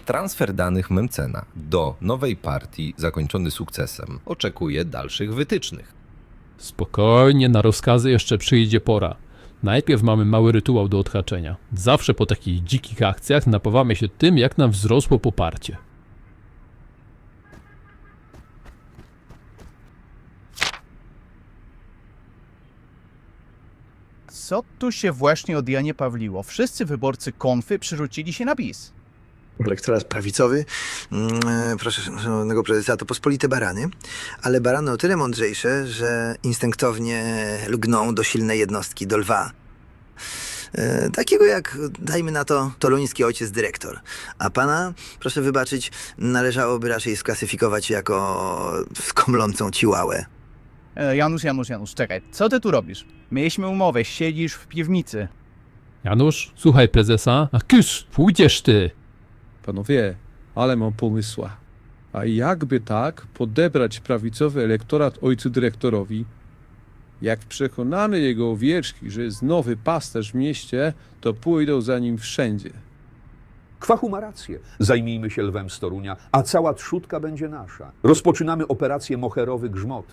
Transfer danych Memcena do nowej partii zakończony sukcesem oczekuje dalszych wytycznych. Spokojnie, na rozkazy jeszcze przyjdzie pora. Najpierw mamy mały rytuał do odhaczenia. Zawsze po takich dzikich akcjach napawamy się tym, jak nam wzrosło poparcie. Co tu się właśnie od Janie Pawliło? Wszyscy wyborcy konfy przerzucili się na PiS. Elektorat prawicowy, mm, proszę szanownego prezesa, to pospolite barany, ale barany o tyle mądrzejsze, że instynktownie lgną do silnej jednostki, do lwa. E, Takiego jak, dajmy na to, toluński ojciec dyrektor. A pana, proszę wybaczyć, należałoby raczej sklasyfikować jako skomlącą ciłałę. E, Janusz, Janusz, Janusz, czekaj, co ty tu robisz? Mieliśmy umowę, siedzisz w piwnicy. Janusz, słuchaj prezesa. A kysz, pójdziesz ty. Panowie, ale mam pomysła. A jakby tak podebrać prawicowy elektorat ojcu dyrektorowi? Jak przekonany jego owieczki, że jest nowy pasterz w mieście, to pójdą za nim wszędzie. Kwachu ma rację. Zajmijmy się lwem z Torunia, a cała trzódka będzie nasza. Rozpoczynamy operację Moherowy Grzmot.